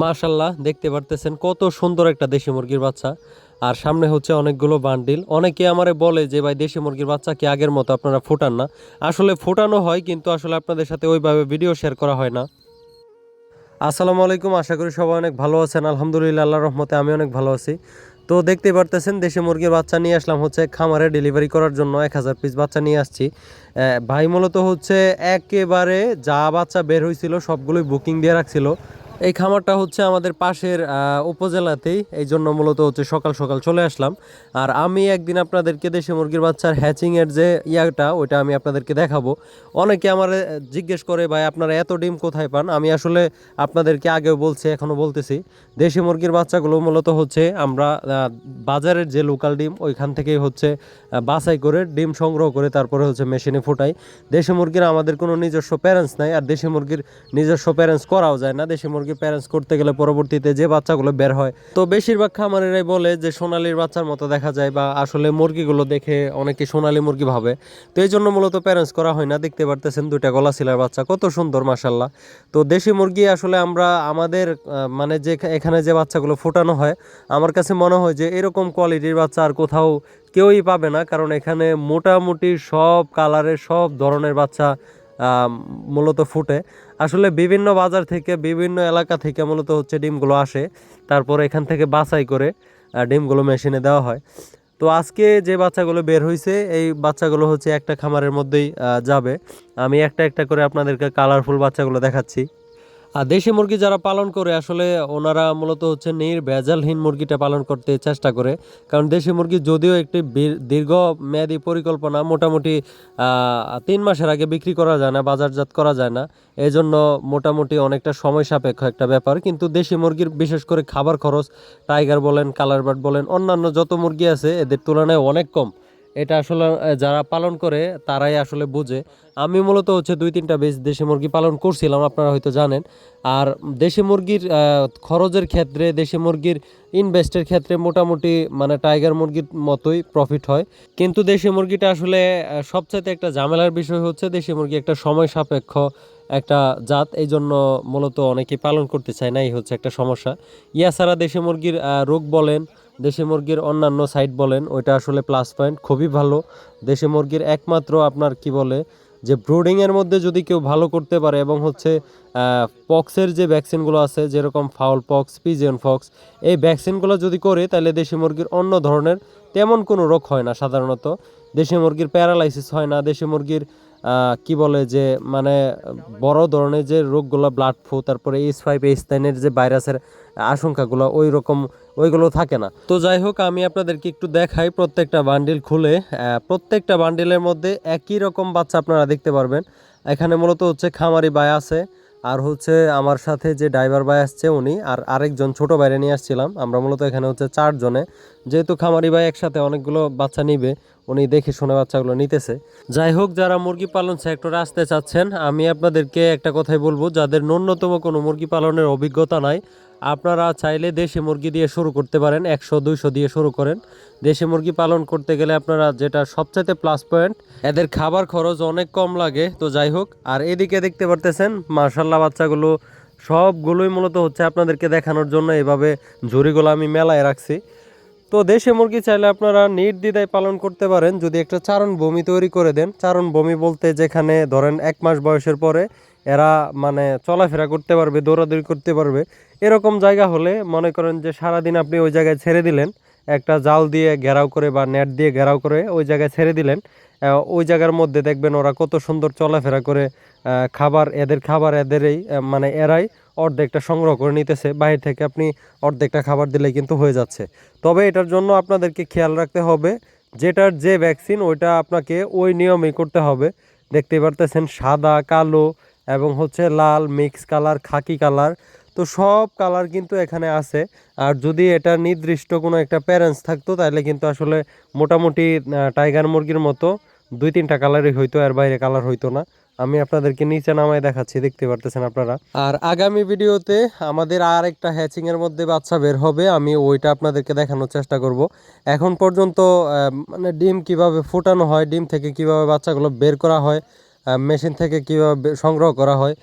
মাশাল্লাহ দেখতে পারতেছেন কত সুন্দর একটা দেশি মুরগির বাচ্চা। আর সামনে হচ্ছে অনেকগুলো বান্ডিল। অনেকে আমারে বলে যে, ভাই, দেশি মুরগির বাচ্চা কি আগের মতো আপনারা ফোটান না? আসলে ফোটানো হয়, কিন্তু আসলে আপনাদের সাথে ওইভাবে ভিডিও শেয়ার করা হয় না। আসসালামু আলাইকুম, আশা করি সবাই অনেক ভালো আছেন। আলহামদুলিল্লাহ আল্লাহ রহমতে আমি অনেক ভালো আছি। তো দেখতে পারতেছেন, দেশি মুরগির বাচ্চা নিয়ে আসলাম হচ্ছে খামারে ডেলিভারি করার জন্য। এক হাজার পিস বাচ্চা নিয়ে আসছি। ভাই মূলত হচ্ছে একেবারে যা বাচ্চা বের হয়েছিল সবগুলোই বুকিং দিয়ে রাখছিল। এই খামারটা হচ্ছে আমাদের পাশের উপজেলাতেই। এই জন্য মূলত হচ্ছে সকাল সকাল চলে আসলাম। আর আমি একদিন আপনাদেরকে দেশি মুরগির বাচ্চার হ্যাচিংয়ের যে ইয়াটা, ওইটা আমি আপনাদেরকে দেখাবো। অনেকে আমার জিজ্ঞেস করে, ভাই, আপনারা এত ডিম কোথায় পান? আমি আসলে আপনাদেরকে আগেও বলছি এখনও বলতেছি। দেশি মুরগির বাচ্চাগুলো মূলত হচ্ছে আমরা বাজারের যে লোকাল ডিম, ওইখান থেকেই হচ্ছে বাছাই করে ডিম সংগ্রহ করে তারপরে হচ্ছে মেশিনে ফুটাই। দেশি মুরগির আমাদের কোনো নিজস্ব প্যারেন্টস নাই, আর দেশি মুরগির নিজস্ব প্যারেন্টস করাও যায় না। দেশি মুরগির প্যারেন্টস করতে গেলে পরবর্তীতে যে বাচ্চাগুলো বের হয়। তো বেশিরভাগ খামারেরাই বলে যে সোনালির বাচ্চার মতো দেখা যায় বা আসলে মুরগিগুলো দেখে অনেকে সোনালি মুরগি ভাবে। তো এই জন্য মূলত প্যারেন্টস করা হয় না। দেখতে পারতেছেন দুইটা গলা শিলার বাচ্চা, কত সুন্দর মাসাল্লাহ তো দেশি মুরগি আসলে আমরা, আমাদের মানে যে এখানে যে বাচ্চাগুলো ফোটানো হয়, আমার কাছে মনে হয় যে এরকম কোয়ালিটির বাচ্চা আর কোথাও কেউই পাবে না। কারণ এখানে মোটামুটি সব কালারের সব ধরনের বাচ্চা মূলত ফুটে। আসলে বিভিন্ন বাজার থেকে, বিভিন্ন এলাকা থেকে মূলত হচ্ছে ডিমগুলো আসে। তারপর এখান থেকে বাছাই করে ডিমগুলো মেশিনে দেওয়া হয়। তো আজকে যে বাচ্চাগুলো বের হয়েছে এই বাচ্চাগুলো হচ্ছে একটা খামারের মধ্যেই যাবে। আমি একটা একটা করে আপনাদেরকে কালারফুল বাচ্চাগুলো দেখাচ্ছি। আর দেশি মুরগি যারা পালন করে, আসলে ওনারা মূলত হচ্ছে নির্ভেজালহীন মুরগিটা পালন করতে চেষ্টা করে। কারণ দেশি মুরগি যদিও একটি দীর্ঘ মেয়াদী পরিকল্পনা, মোটামুটি তিন মাসের আগে বিক্রি করা যায় না, বাজারজাত করা যায় না। এই জন্য মোটামুটি অনেকটা সময় সাপেক্ষ একটা ব্যাপার। কিন্তু দেশি মুরগির বিশেষ করে খাবার খরচ, টাইগার বলেন, কালার বার্ড বলেন, অন্যান্য যত মুরগি আছে, এদের তুলনায় অনেক কম। এটা আসলে যারা পালন করে, তারাই আসলে বুঝে। আমি মূলত হচ্ছে দুই তিনটা বেশ দেশি মুরগি পালন করছিলাম, আপনারা হয়তো জানেন। আর দেশি মুরগির খরচের ক্ষেত্রে, দেশি মুরগির ইনভেস্টের ক্ষেত্রে মোটামুটি মানে টাইগার মুরগির মতোই প্রফিট হয়। কিন্তু দেশি মুরগিটা আসলে সবচাইতে একটা ঝামেলার বিষয় হচ্ছে, দেশি মুরগি একটা সময় সাপেক্ষ। একটা জাত, এই জন্য মূলত অনেকে পালন করতে চায় না, এই হচ্ছে একটা সমস্যা। ইয়া ছাড়া দেশি মুরগির রোগ বলেন, দেশি মুরগির অন্যান্য সাইড বলেন, ওইটা আসলে প্লাস পয়েন্ট খুবই ভালো। দেশি মুরগির একমাত্র আপনার কি বলে, যে ব্রুডিংয়ের মধ্যে যদি কেউ ভালো করতে পারে এবং হচ্ছে পক্সের যে ভ্যাকসিনগুলো আছে, যেরকম ফাউল পক্স পিজিয়ন ফক্স এই ভ্যাকসিনগুলো যদি করে, তাহলে দেশি মুরগির অন্য ধরনের তেমন কোনো রোগ হয় না সাধারণত। দেশি মুরগির প্যারালাইসিস হয় না। দেশি মুরগির কি বলে যে মানে বড় ধরনের যে রোগগুলো, ব্লাড ফ্লু, তারপরে এইচ ফাইভ, এইচ নাইনের যে ভাইরাসের আশঙ্কাগুলো ওই রকম ওইগুলো থাকে না। তো যাই হোক, আমি আপনাদেরকে একটু দেখাই প্রত্যেকটা বান্ডিল খুলে। প্রত্যেকটা বান্ডিলের মধ্যে একই রকম বাচ্চা আপনারা দেখতে পারবেন। এখানে মূলত হচ্ছে খামারি ভাই আছে। আর হচ্ছে আমার সাথে যে ড্রাইভার ভাই আসছে উনি আর আরেকজন ছোট বাইরে নিয়ে আসছিলাম। আমরা মূলত এখানে হচ্ছে চারজনে যেহেতু খামারি ভাই একসাথে অনেকগুলো বাচ্চা নিবে, উনি দেখে শুনে বাচ্চাগুলো নিতেছে। যাই হোক, যারা মুরগি পালন সেক্টরে আসতে চাচ্ছেন, আমি আপনাদেরকে একটা কথাই বলব, যাদের ন্যূনতম কোনো মুরগি পালনের অভিজ্ঞতা নাই আপনারা চাইলে দেশি মুরগি দিয়ে শুরু করতে পারেন, একশো, দুইশো দিয়ে শুরু করেন। দেশি মুরগি পালন করতে গেলে আপনারা যেটা সবচাইতে প্লাস পয়েন্ট এদের খাবার খরচ অনেক কম লাগে, তো যাই হোক। আর এদিকে দেখতে পারতেছেন মার্শাল্লাহ বাচ্চাগুলো সবগুলোই মূলত হচ্ছে আপনাদেরকে দেখানোর জন্য এভাবে ঝুড়িগুলো আমি মেলায় রাখছি। তো দেশে মুরগি চাইলে আপনারা নির্দ্বিধায় পালন করতে পারেন। যদি একটা চারণ ভূমি তৈরি করে দেন, চারণ ভূমি বলতে যেখানে ধরেন এক মাস বয়সের পরে এরা মানে চলাফেরা করতে পারবে, দৌড়াদৌড়ি করতে পারবে, এরকম জায়গা হলে মনে করেন যে সারাদিন আপনি ওই জায়গায় ছেড়ে দিলেন একটা জাল দিয়ে ঘেরাও করে বা নেট দিয়ে ঘেরাও করে ওই জায়গায় ছেড়ে দিলেন। ওই জায়গার মধ্যে দেখবেন ওরা কত সুন্দর চলাফেরা করে খাবার, এদের খাবার এদেরই মানে এরাই অর্ধেকটা সংগ্রহ করে নিতেছে। বাইরে থেকে আপনি অর্ধেকটা খাবার দিলে কিন্তু হয়ে যাচ্ছে। তবে এটার জন্য আপনাদেরকে খেয়াল রাখতে হবে, যেটার যে ভ্যাকসিন ওইটা আপনাকে ওই নিয়মেই করতে হবে। দেখতেই পারতেছেন সাদা, কালো এবং হচ্ছে লাল মিক্স কালার খাকি কালার তো সব কালার কিন্তু এখানে আছে। আর যদি এটা নির্দিষ্ট কোনো একটা প্যারেন্টস থাকতো, তাহলে কিন্তু আসলে মোটামুটি টাইগার মুরগির মতো দুই তিনটা কালারই হইতো, এর বাইরে কালার হইতো না। আমি আপনাদেরকে নিচে নামায় দেখাচ্ছি, দেখতে পারতেছেন আপনারা। আর আগামী ভিডিওতে আমাদের আর একটা হ্যাচিংয়ের মধ্যে বাচ্চা বের হবে, আমি ওইটা আপনাদেরকে দেখানোর চেষ্টা করব। এখন পর্যন্ত মানে ডিম কীভাবে ফোটানো হয়, ডিম থেকে কীভাবে বাচ্চাগুলো বের করা হয় মেশিন থেকে কীভাবে সংগ্রহ করা হয়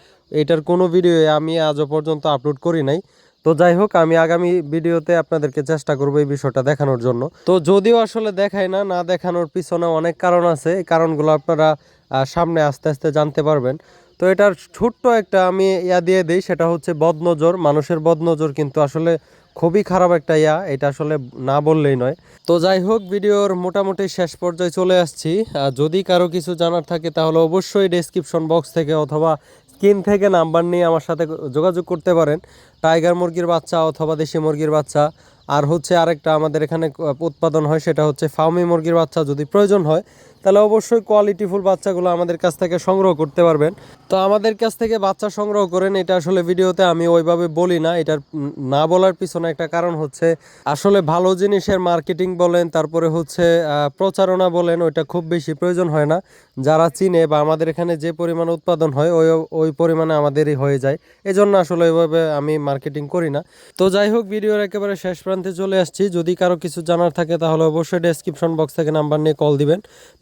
এটার কোনো ভিডিও আমি আজও পর্যন্ত আপলোড করি নাই। তো যাই হোক, আমি আগামী ভিডিওতে আপনাদেরকে চেষ্টা করব এই বিষয়টা দেখানোর জন্য। তো যদিও আসলে দেখায় না না দেখানোর পিছনে অনেক কারণ আছে। এই কারণগুলো আপনারা সামনে আস্তে আস্তে জানতে পারবেন। তো এটার ছোট্ট একটা আমি ইয়া দিয়ে দিই, সেটা হচ্ছে বদনজর। মানুষের বদনজর কিন্তু আসলে খুবই খারাপ একটা ইয়া, এটা আসলে না বললেই নয়। তো যাই হোক, ভিডিওর মোটামুটি শেষ পর্যায়ে চলে আসছি। যদি কারও কিছু জানার থাকে, তাহলে অবশ্যই ডেসক্রিপশন বক্স থেকে অথবা স্ক্রিন থেকে নাম্বার নিয়ে আমার সাথে যোগাযোগ করতে পারেন। টাইগার মুরগির বাচ্চা অথবা দেশি মুরগির বাচ্চা। আর হচ্ছে আরেকটা আমাদের এখানে উৎপাদন হয়, সেটা হচ্ছে ফার্মি মুরগির বাচ্চা যদি প্রয়োজন হয় তাহলে অবশ্যই কোয়ালিটিফুল বাচ্চাগুলো আমাদের কাছ থেকে সংগ্রহ করতে পারবেন। তো আমাদের কাছ থেকে বাচ্চা সংগ্রহ করেন এটা আসলে ভিডিওতে আমি ওইভাবে বলি না উম, না বলার পিছনে একটা কারণ হচ্ছে আসলে ভালো জিনিসের মার্কেটিং বলেন তারপরে হচ্ছে প্রচারণা বলেন ওইটা খুব বেশি প্রয়োজন হয় না। যারা চিনে বা আমাদের এখানে যে পরিমাণ উৎপাদন হয় ওই ওই পরিমাণে আমাদেরই হয়ে যায়। এজন্য আসলে ওইভাবে আমি মার্কেটিং করি না। তো যাই হোক ভিডিওর একেবারে শেষ প্রান্তে চলে আসছি। যদি কারও কিছু জানার থাকে তাহলে অবশ্যই ডেসক্রিপশন বক্স থেকে নাম্বার নিয়ে কল দিবেন।